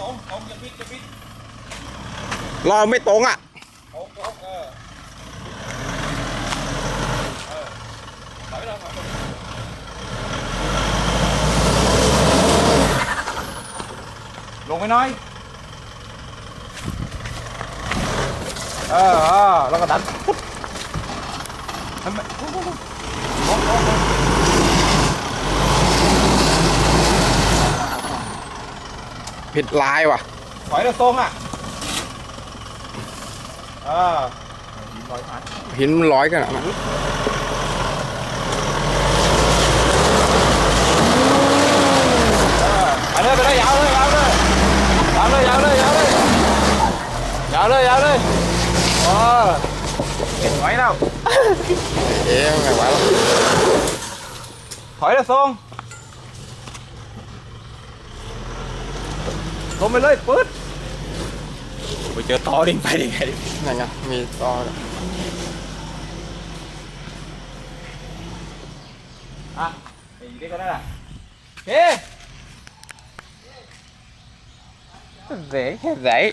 รงเราไม่ตรงอะลงไปหน่อย เออเออแล้วก็ดันงทำไม ผิดลายว่ะถอยแล้วทรงอะเออถอยผ่านหินมันร้อยกันอะนะไปเลยไปเลยยาวเลยยาวเลยยาวเลยยาวเลยยาวเลยยาวเลยยาวเลยโอ้เห็นไว้แล้วเอ๊ะไงวะถอยเลยทรง ลงไปเลยปื๊ดไปเจอต่อดิ่งไปดิ่งไงนั่นไงมีต่ออะไอ้เด็กคนนั้นอะเฮ้เด็กเด็ก